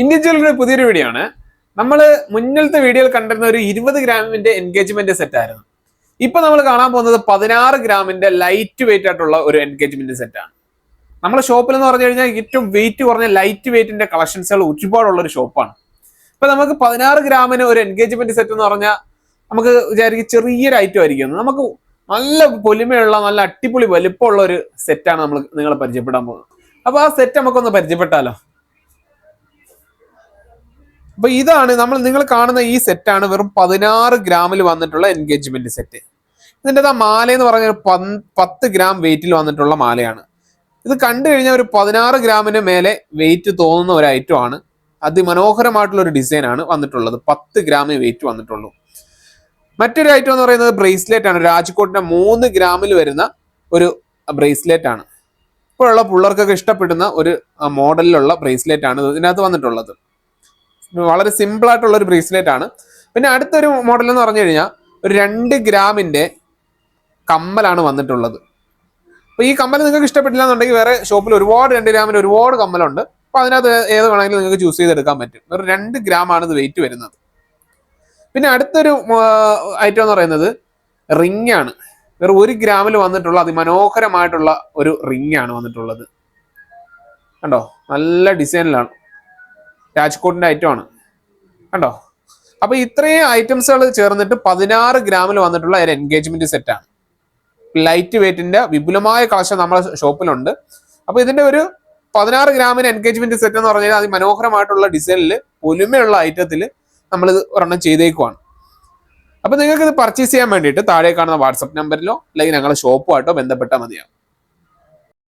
Indian ജ്വല്ലറിയുടെ പുതിയൊരു video ആണ് നമ്മൾ മുന്നിലത്തെ വീഡിയോയിൽ കണ്ടിരുന്ന ഒരു ഇരുപത് ഗ്രാമിന്റെ എൻഗേജ്മെന്റ് സെറ്റ് ആയിരുന്നു. ഇപ്പൊ നമ്മൾ കാണാൻ പോകുന്നത് പതിനാറ് ഗ്രാമിന്റെ ലൈറ്റ് വെയിറ്റ് ആയിട്ടുള്ള ഒരു എൻഗേജ്മെന്റ് സെറ്റ് ആണ്. നമ്മുടെ ഷോപ്പിൽ എന്ന് പറഞ്ഞു കഴിഞ്ഞാൽ ഏറ്റവും വെയിറ്റ് കുറഞ്ഞ ലൈറ്റ് വെയിറ്റിന്റെ കളക്ഷൻസുകൾ ഒരുപാടുള്ള ഒരു ഷോപ്പാണ്. ഇപ്പൊ നമുക്ക് പതിനാറ് ഗ്രാമിന് ഒരു എൻഗേജ്മെന്റ് സെറ്റ് എന്ന് പറഞ്ഞാൽ നമുക്ക് വിചാരിക്കും ചെറിയൊരു ഐറ്റം ആയിരിക്കും. നമുക്ക് നല്ല പൊലിമയുള്ള നല്ല അടിപൊളി വലിപ്പമുള്ള ഒരു സെറ്റാണ് നമ്മൾ നിങ്ങളെ പരിചയപ്പെടാൻ പോകുന്നത്. അപ്പൊ ആ സെറ്റ് നമുക്കൊന്ന് പരിചയപ്പെട്ടാലോ? അപ്പൊ ഇതാണ് നമ്മൾ നിങ്ങൾ കാണുന്ന ഈ സെറ്റാണ് വെറും പതിനാറ് ഗ്രാമിൽ വന്നിട്ടുള്ള എൻഗേജ്മെന്റ് സെറ്റ് ഇതിന്റെ ആ മാല എന്ന് പറഞ്ഞ ഒരു പത്ത് ഗ്രാം വെയിറ്റിൽ വന്നിട്ടുള്ള മാലയാണ്. ഇത് കണ്ടു കഴിഞ്ഞാൽ ഒരു പതിനാറ് ഗ്രാമിന് മേലെ വെയിറ്റ് തോന്നുന്ന ഒരു ഐറ്റം ആണ്. അതിമനോഹരമായിട്ടുള്ള ഒരു ഡിസൈൻ ആണ് വന്നിട്ടുള്ളത്. പത്ത് ഗ്രാമേ വെയിറ്റ് വന്നിട്ടുള്ളൂ. മറ്റൊരു ഐറ്റം എന്ന് പറയുന്നത് ബ്രേസ്ലെറ്റ് ആണ്. രാജ്കോട്ടിന്റെ മൂന്ന് ഗ്രാമിൽ വരുന്ന ഒരു ബ്രേസ്ലെറ്റ് ആണ്. ഇപ്പോഴുള്ള പിള്ളേർക്കൊക്കെ ഇഷ്ടപ്പെടുന്ന ഒരു മോഡലിലുള്ള ബ്രേസ്ലെറ്റ് ആണ് ഇതിനകത്ത് വന്നിട്ടുള്ളത്. വളരെ സിമ്പിൾ ആയിട്ടുള്ള ഒരു ബ്രേസ്ലെറ്റ് ആണ്. പിന്നെ അടുത്തൊരു മോഡൽ എന്ന് പറഞ്ഞു കഴിഞ്ഞാൽ ഒരു രണ്ട് ഗ്രാമിന്റെ കമ്മലാണ് വന്നിട്ടുള്ളത്. അപ്പോൾ ഈ കമ്മൽ നിങ്ങൾക്ക് ഇഷ്ടപ്പെട്ടില്ല എന്നുണ്ടെങ്കിൽ വേറെ ഷോപ്പിൽ ഒരുപാട് രണ്ട് ഗ്രാമിന് ഒരുപാട് കമ്മലുണ്ട്. അപ്പൊ അതിനകത്ത് ഏത് വേണമെങ്കിലും നിങ്ങൾക്ക് ചൂസ് ചെയ്തെടുക്കാൻ പറ്റും. ഒരു രണ്ട് ഗ്രാം ആണ് ഇത് വെയിറ്റ് വരുന്നത്. പിന്നെ അടുത്തൊരു ഐറ്റം എന്ന് പറയുന്നത് റിംഗ് ആണ്. വെറും ഒരു ഗ്രാമിൽ വന്നിട്ടുള്ള അതിമനോഹരമായിട്ടുള്ള ഒരു റിംഗ് ആണ് വന്നിട്ടുള്ളത്. കണ്ടോ? നല്ല ഡിസൈനിലാണ് രാജ്കോട്ടിന്റെ ഐറ്റം ആണ്. കണ്ടോ? അപ്പൊ ഇത്രയും ഐറ്റംസുകൾ ചേർന്നിട്ട് പതിനാറ് ഗ്രാമിൽ വന്നിട്ടുള്ള എൻഗേജ്മെന്റ് സെറ്റാണ് ലൈറ്റ് വെയിറ്റിന്റെ വിപുലമായ കളക്ഷൻ നമ്മുടെ ഷോപ്പിലുണ്ട് അപ്പൊ ഇതിന്റെ ഒരു പതിനാറ് ഗ്രാമിന് എൻഗേജ്മെന്റ് സെറ്റ് എന്ന് പറഞ്ഞാൽ അതിമനോഹരമായിട്ടുള്ള ഡിസൈനിൽ പൊലിമയുള്ള ഐറ്റത്തിൽ നമ്മൾ ഇത് ഒരെണ്ണം ചെയ്തേക്കുവാണ്. അപ്പൊ നിങ്ങൾക്ക് ഇത് പർച്ചേസ് ചെയ്യാൻ വേണ്ടിയിട്ട് താഴെ കാണുന്ന വാട്സപ്പ് നമ്പറിലോ അല്ലെങ്കിൽ ഞങ്ങളുടെ ഷോപ്പുമായിട്ടോ ബന്ധപ്പെട്ടാൽ മതിയാവും.